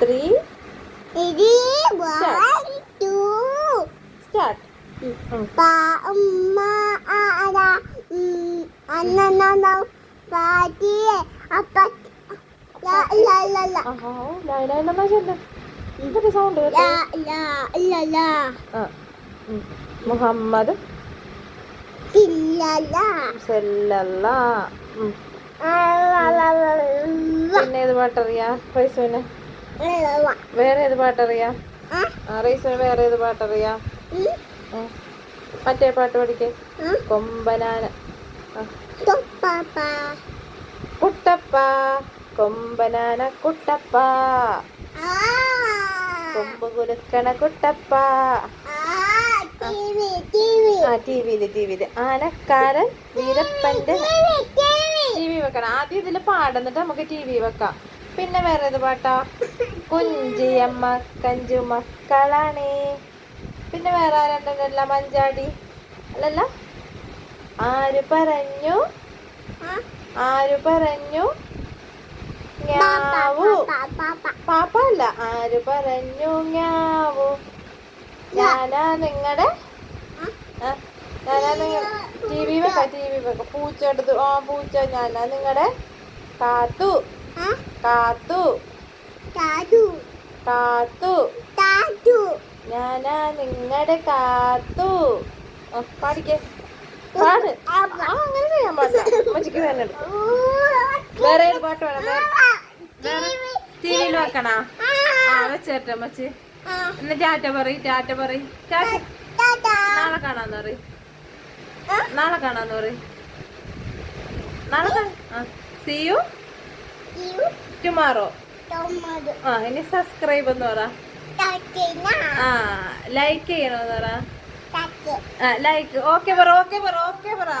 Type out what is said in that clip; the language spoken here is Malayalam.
three. Three, one, two. Start. Pa, umma, ara, ananana, pati, apat, la, la, la, la. Aha, la, la, la, la, ഇതൊക്കെ സൗണ്ട് മുഹമ്മദ് പിന്നെ ഏത് പാട്ടറിയാ പൈസ പിന്നെ വേറെ ഏത് പാട്ടറിയാം? ആ? റൈസുവിന് വേറെ ഏത് പാട്ടറിയാം. മറ്റേ പാട്ട് പഠിക്കേ. കൊമ്പനാന. കുട്ടപ്പ. കൊമ്പനാന കുട്ടപ്പ. കൊമ്പ് കുലുക്കണ കുട്ടപ്പ. ആ ആനക്കാരൻ വീരപ്പന്റെ ടി വി വെക്കണം. ആദ്യം ഇതിൽ പാടുന്നിട്ട് നമുക്ക് ടി വി വെക്കാം. പിന്നെ വേറെ ഏത് പാട്ടാ കുഞ്ചിയമ്മ കഞ്ചു മക്കളാണേ. പിന്നെ വേറെ ആരുണ്ടല്ല മഞ്ചാടി. അല്ലല്ല ആര് പറഞ്ഞു? ആര് പറഞ്ഞു? ഞാവു. പാപ്പ അല്ല ആര് പറഞ്ഞു? ഞാവു. ഞാനാ നിങ്ങടെ? ആ, ഞാനാ നിങ്ങ ടി വി വെക്കാം ടി വി വെക്കാം. പൂച്ച എടുത്ത് ആ പൂച്ച ഞാനാ നിങ്ങടെ? കാത്തു. കാത്തു. കാത്തു. ഞാനാ നിങ്ങളുടെ കാത്തു. പാടിക്കേ. പാട്. അങ്ങനെ ചെയ്യാൻ പാടില്ല. അമ്മച്ചിക്ക് തന്നെ വേറെ ഒരു പാട്ട് വേണം? ടിവിയിൽ വെക്കണാ? ആ. വെച്ചേട്ടെ മച്ചി എന്നാ ടാറ്റ പറയ് ടാറ്റ പറയ്. ടാറ്റ നാളെ കാണാന്ന് പറയ്. നാളെ കാണാന്ന് പറയ്. നാളെ കാണാ സി യു ടുമാറോ ആ ഇനി സബ്സ്ക്രൈബ് എന്ന് പറ. ആ ലൈക്ക് ചെയ്യണമെന്ന് പറ. ലൈക്ക് ഓക്കെ പറ ഓക്കെ പറ ഓക്കെ പറ.